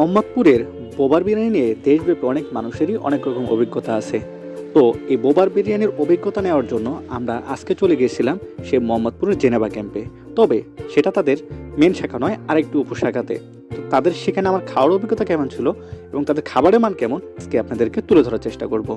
মোহাম্মদপুরের বোবার বিরিয়ানি নিয়ে দেশব্যাপী অনেক মানুষেরই অনেক রকম অভিজ্ঞতা আছে। তো এই বোবার বিরিয়ানির অভিজ্ঞতা নেওয়ার জন্য আমরা আজকে চলে গিয়েছিলাম সে মোহাম্মদপুরের জেনেভা ক্যাম্পে। তবে সেটা তাদের মেন শাখা নয়, আরেকটি উপশাখাতে। তো তাদের সেখানে আমার খাওয়ার অভিজ্ঞতা কেমন ছিল এবং তাদের খাবারের মান কেমন, আজকে আপনাদেরকে তুলে ধরার চেষ্টা করব।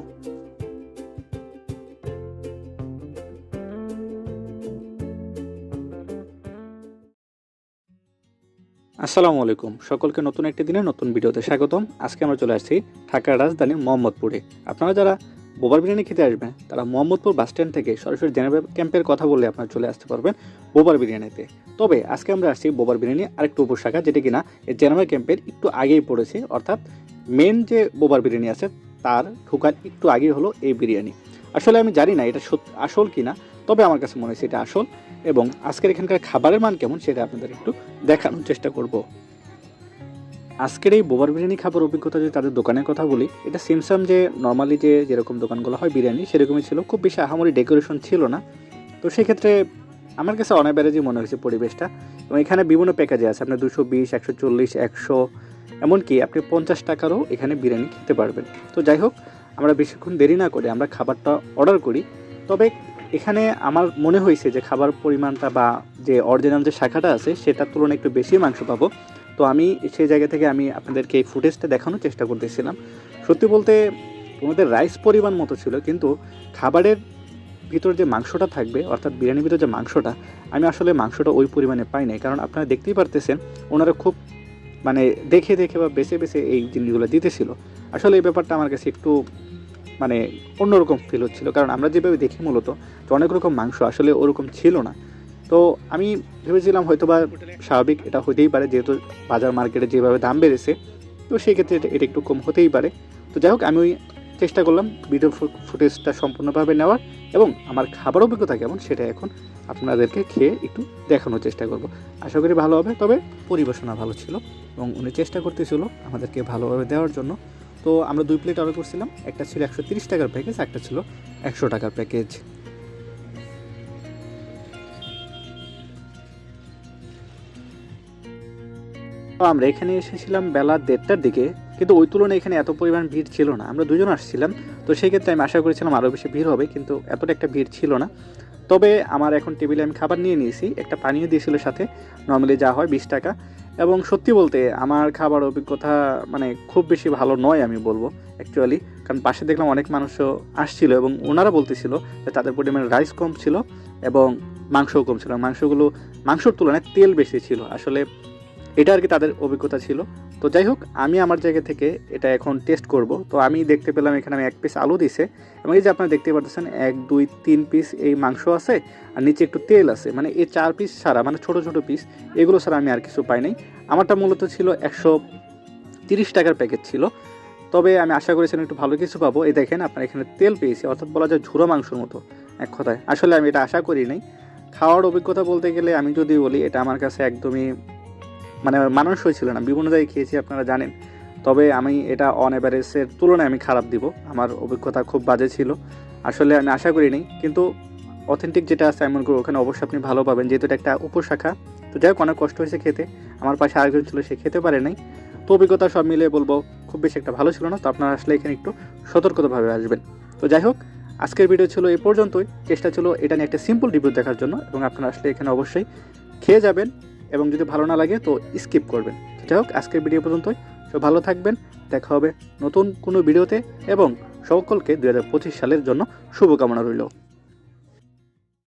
আসসালামু আলাইকুম। সকলকে নতুন একটি দিনে নতুন ভিডিওতে স্বাগতম। আজকে আমরা চলে আসছি ঢাকার রাজধানী মোহাম্মদপুরে। আপনারা যারা বোবার বিরিয়ানি খেতে আসবেন, তারা মোহাম্মদপুর বাস স্ট্যান্ড থেকে সরাসরি জেনেভা ক্যাম্পের কথা বলে আপনারা চলে আসতে পারবেন বোবার বিরিয়ানিতে। তবে আজকে আমরা আসছি বোবার বিরিয়ানি আরেকটু উপশাখা, যেটি কিনা এই জেনেভা ক্যাম্পের একটু আগেই পড়েছে, অর্থাৎ মেন যে বোবার বিরিয়ানি আছে, তার ঢোকার একটু আগেই হলো এই বিরিয়ানি। আসলে আমি জানি না এটা আসল কিনা তবে আমার কাছে মনে হয়েছে এটা আসল এবং আজকের এখানকার খাবারের মান কেমন সেটা আপনাদের একটু দেখানোর চেষ্টা করব। আজকের এই বোবার বিরিয়ানি খাবার অভিজ্ঞতা যদি তাদের দোকানের কথা বলি, এটা সিমসাম যে নর্মালি যে যেরকম দোকানগুলো হয় বিরিয়ানি, সেরকমই ছিল। খুব বেশি আহামরি ডেকোরেশন ছিল না। তো সেক্ষেত্রে আমার কাছে অনাব্যারেজই মনে হয়েছে পরিবেশটা এবং এখানে বিভিন্ন প্যাকেজে আছে। আপনার দুশো বিশ, একশো চল্লিশ, একশো, এমনকি আপনি পঞ্চাশ টাকারও এখানে বিরিয়ানি খেতে পারবেন। তো যাই হোক, আমরা বেশিক্ষণ দেরি না করে আমরা খাবারটা অর্ডার করি। তবে এখানে আমার মনে হয়েছে যে খাবার পরিমাণটা বা যে অরিজিনাল যে শাখাটা আছে, সেটার তুলনায় একটু বেশি মাংস পাবো। তো আমি সেই জায়গা থেকে আমি আপনাদেরকে এই ফুটেজটা দেখানোর চেষ্টা করতেছিলাম। সত্যি বলতে ওনাদের রাইস পরিমাণ মতো ছিল, কিন্তু খাবারের ভিতর যে মাংসটা থাকবে, অর্থাৎ বিরিয়ানির ভিতর যে মাংসটা, আমি আসলে মাংসটা ওই পরিমাণে পাই নাই। কারণ আপনারা দেখতেই পারতেছেন, ওনারা খুব মানে দেখে দেখে বা বেছে বেছে এই জিনিসগুলো দিতেছিল। আসলে এই ব্যাপারটা আমার কাছে একটু মানে অন্যরকম ফিল হচ্ছিল। কারণ আমরা যেভাবে দেখি মূলত, তো অনেক রকম মাংস আসলে ওরকম ছিল না। তো আমি ভেবেছিলাম হয়তো বা স্বাভাবিক এটা হতেই পারে, যেহেতু বাজার মার্কেটে যেভাবে দাম বেড়েছে, তো সেই ক্ষেত্রে এটা- এটা একটু কম হতেই পারে। তো যাই হোক, আমি ওই চেষ্টা করলাম ভিডিও ফুটেজটা সম্পূর্ণভাবে নেওয়ার এবং আমার খাবার অভিজ্ঞতা কেমন সেটা এখন আপনাদেরকে খেয়ে একটু দেখানোর চেষ্টা করব। আশা করি ভালো হবে। তবে পরিবেশনা ভালো ছিল এবং উনি চেষ্টা করতেছিল আমাদেরকে ভালোভাবে দেওয়ার জন্য। তো আমরা দুই প্লেট অর্ডার করছিলাম। একটা ছিল একশো তিরিশ টাকার প্যাকেজ একটা ছিল একশো টাকার প্যাকেজ আমরা এখানে এসেছিলাম বেলা দেড়টার দিকে, কিন্তু ওই তুলনায় এখানে এত পরিমাণ ভিড় ছিল না। আমরা দুজন আসছিলাম, তো সেই ক্ষেত্রে আমি আশা করেছিলাম আরও বেশি ভিড় হবে, কিন্তু এতটা একটা ভিড় ছিল না। তবে আমার এখন টেবিলে আমি খাবার নিয়ে নিয়েছি, একটা পানীয় দিয়েছিল সাথে। নর্মালি যা হয় বিশ টাকা। এবং সত্যি বলতে আমার খাবার অভিজ্ঞতা মানে খুব বেশি ভালো নয় আমি বলব অ্যাকচুয়ালি কারণ পাশে দেখলাম অনেক মানুষও আসছিল এবং ওনারা বলতেছিল যে তাদের পরিমাণে রাইস কম ছিল এবং মাংসও কম ছিল। মাংসগুলো, মাংসর তুলনায় তেল বেশি ছিল। আসলে এটা আর কি তাদের অভিজ্ঞতা ছিল। তো যাই হোক, আমি আমার জায়গা থেকে এটা এখন টেস্ট করব। তো আমি দেখতে পেলাম এখানে আমি এক পিস আলু দিছে এবং এই যে আপনারা দেখতে পাচ্ছেন এক, দুই, তিন পিস এই মাংস আছে আর নিচে একটু তেল আছে। মানে এই চার পিস ছাড়া মানে ছোট ছোট পিস এগুলো ছাড়া আমি আর কিছু পাই নাই। আমারটা মূলত ছিল একশো তিরিশ টাকার প্যাকেট ছিল। তবে আমি আশা করেছিলাম একটু ভালো কিছু পাবো। এই দেখেন আপনার এখানে তেল পেয়েছি, অর্থাৎ বলা যায় ঝুরো মাংসর মতো এক কথায়। আসলে আমি এটা আশা করি নাই। খাওয়ার অভিজ্ঞতা বলতে গেলে আমি যদি বলি, এটা আমার কাছে একদমই মানে মানুষ হয়েছিল না, বিভিন্ন জায়গায় খেয়েছি, আপনারা জানেন। তবে আমি এটা অন অ্যাভারেজের তুলনায় আমি খারাপ দিব। আমার অভিজ্ঞতা খুব বাজে ছিল। আসলে আমি আশা করিনি কিন্তু অথেন্টিক যেটা আছে আমি মনে করি ওখানে অবশ্যই আপনি ভালো পাবেন। যেহেতু এটা একটা উপশাখা, তো যাই হোক, অনেক কষ্ট হয়েছে খেতে। আমার পাশে আরেকজন ছিল, সে খেতে পারে নাই। তো অভিজ্ঞতা সব মিলিয়ে বলব, খুব বেশি একটা ভালো ছিল না। তো আপনারা আসলে এখানে একটু সতর্কতাভাবে আসবেন। তো যাই হোক, আজকের ভিডিও ছিল এই পর্যন্তই। চেষ্টা ছিল এটা নিয়ে একটা সিম্পল রিভিউ দেখার জন্য, এবং আপনারা আসলে এখানে অবশ্যই খেয়ে যাবেন। এবং যদি ভালো না লাগে তো স্কিপ করবেন। যাই হোক, আজকের ভিডিও পর্যন্তই। সব ভালো থাকবেন, দেখা হবে নতুন কোনো ভিডিওতে এবং সকলকে দু হাজার পঁচিশ সালের জন্য শুভকামনা রইল।